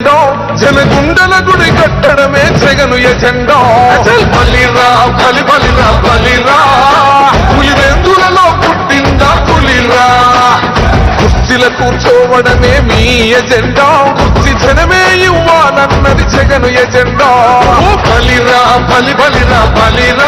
ఎజెండో జనగుండల గుడి కట్టడమే జగను ఎజెండో. అచల్ బలిరా బలి బలిరా బలిరా. పులివెందులలో పుట్టిందా పులిరా? కుర్చీల కూర్చోవడమే మీ ఎజెండా. కుర్చీ జనమే ఇవ్వాలన్నది జగను ఎజెండా. బలిరా బలి బలిరా బలిరా.